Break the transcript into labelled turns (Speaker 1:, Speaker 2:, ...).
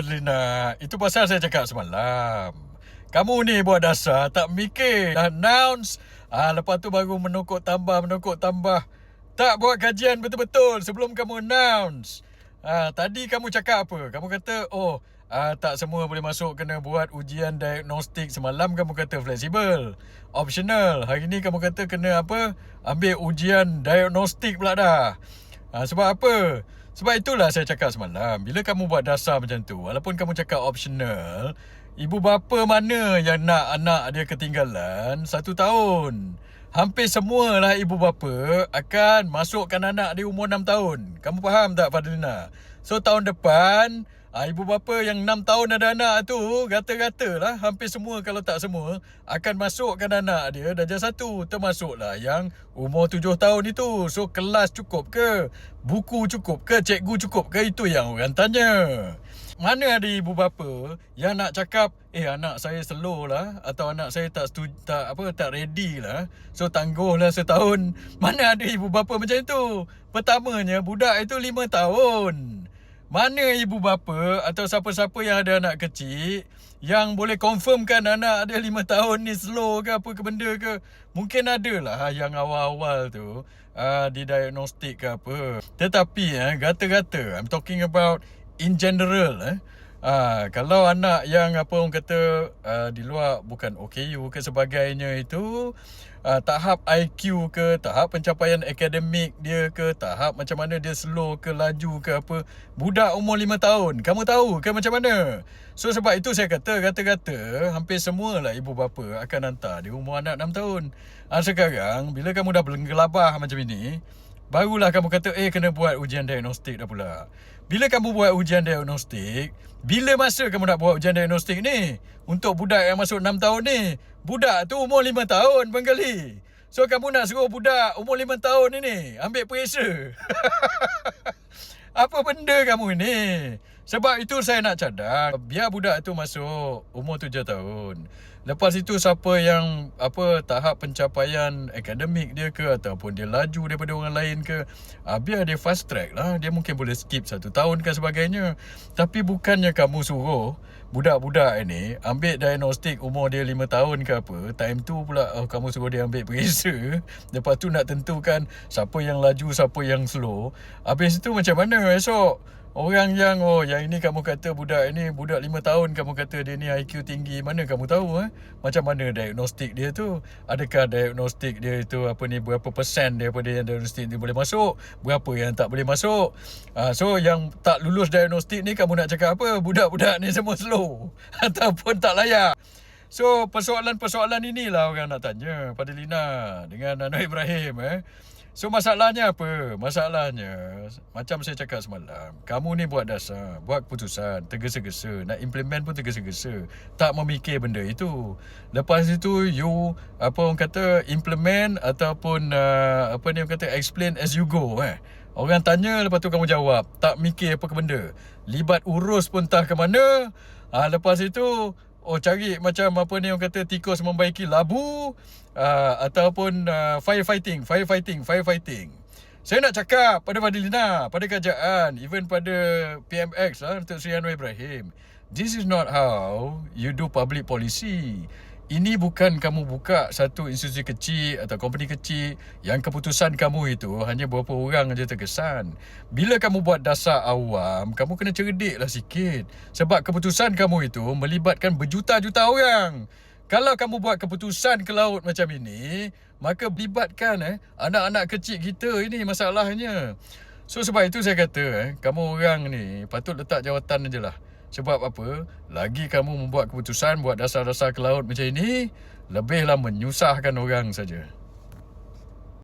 Speaker 1: Fadlina, itu pasal saya cakap semalam. Kamu ni buat dasar tak mikir dah nouns. Ah lepas tu baru menokok tambah menokok tambah. Tak buat kajian betul-betul sebelum kamu announce. Ah tadi kamu cakap apa? Kamu kata oh ah tak semua boleh masuk kena buat ujian diagnostik semalam kamu kata fleksibel. Optional. Hari ni kamu kata kena apa? Ambil ujian diagnostik pula dah. Ah sebab apa? Sebab itulah saya cakap semalam. Bila kamu buat dasar macam tu, walaupun kamu cakap optional, ibu bapa mana yang nak anak dia ketinggalan satu tahun? Hampir semualah ibu bapa akan masukkan anak dia umur enam tahun. Kamu faham tak Fadlina? So tahun depan, ah, ibu bapa yang enam tahun ada anak tu, rata-rata lah hampir semua kalau tak semua akan masukkan anak dia darjah satu. Termasuklah yang umur tujuh tahun itu. So kelas cukup ke? Buku cukup ke? Cikgu cukup ke? Itu yang orang tanya. Mana ada ibu bapa yang nak cakap eh anak saya slow lah atau anak saya tak setuju, tak apa tak ready lah. So tangguhlah setahun. Mana ada ibu bapa macam itu? Pertamanya budak itu lima tahun. Mana ibu bapa atau siapa-siapa yang ada anak kecil yang boleh confirmkan anak dia lima tahun ni slow ke apa ke benda ke. Mungkin ada lah yang awal-awal tu uh, didiagnostik ke apa. Tetapi eh, gata-gata, I'm talking about in general eh. Ah, kalau anak yang apa orang kata uh, di luar bukan OKU ke sebagainya itu uh, tahap IQ ke tahap pencapaian akademik dia ke tahap macam mana dia slow ke laju ke apa budak umur 5 tahun. Kamu tahu ke macam mana? So sebab itu saya kata kata-kata hampir semualah ibu bapa akan hantar dia umur anak 6 tahun. Uh, sekarang bila kamu dah bergelabah macam ini Barulah kamu kata eh kena buat ujian diagnostik dah pula. Bila kamu buat ujian diagnostik, bila masa kamu nak buat ujian diagnostik ni? Untuk budak yang masuk 6 tahun ni. Budak tu umur 5 tahun pengkali. So kamu nak suruh budak umur 5 tahun ni ambil periksa. Apa benda kamu ni? Sebab itu saya nak cadang biar budak tu masuk umur 7 tahun. Lepas itu siapa yang apa tahap pencapaian akademik dia ke ataupun dia laju daripada orang lain ke ah, biar dia fast track lah. Dia mungkin boleh skip satu tahun ke sebagainya. Tapi bukannya kamu suruh budak-budak ini ambil diagnostik umur dia 5 tahun ke apa time tu pula oh, kamu suruh dia ambil periksa. Lepas tu nak tentukan siapa yang laju siapa yang slow. Habis itu macam mana esok Orang yang oh yang ini kamu kata budak ini budak 5 tahun kamu kata dia ni IQ tinggi. Mana kamu tahu eh? Macam mana diagnostik dia tu? Adakah diagnostik dia itu apa ni berapa persen daripada yang diagnostik dia boleh masuk? Berapa yang tak boleh masuk? Uh, so yang tak lulus diagnostik ni kamu nak cakap apa? Budak-budak ni semua slow ataupun tak layak. So persoalan-persoalan inilah orang nak tanya pada Lina dengan Anwar Ibrahim eh. So masalahnya apa? Masalahnya macam saya cakap semalam, kamu ni buat dasar, buat keputusan, tergesa-gesa, nak implement pun tergesa-gesa, tak memikir benda itu. Lepas itu you apa orang kata implement ataupun uh, apa ni orang kata explain as you go eh. Orang tanya lepas tu kamu jawab, tak mikir apa ke benda. Libat urus pun tak ke mana. Ah lepas itu Oh cari macam apa ni orang kata tikus membaiki labu uh, ataupun uh, firefighting, firefighting, firefighting. Saya nak cakap pada Fadilina, pada kerajaan, even pada PMX lah, Seri Anwar Ibrahim. This is not how you do public policy. Ini bukan kamu buka satu institusi kecil atau company kecil yang keputusan kamu itu hanya beberapa orang saja terkesan. Bila kamu buat dasar awam, kamu kena cerdiklah sikit. Sebab keputusan kamu itu melibatkan berjuta-juta orang. Kalau kamu buat keputusan ke laut macam ini, maka libatkan eh, anak-anak kecil kita ini masalahnya. So sebab itu saya kata, eh, kamu orang ni patut letak jawatan je lah. Sebab apa? Lagi kamu membuat keputusan buat dasar-dasar ke laut macam ini, lebihlah menyusahkan orang saja.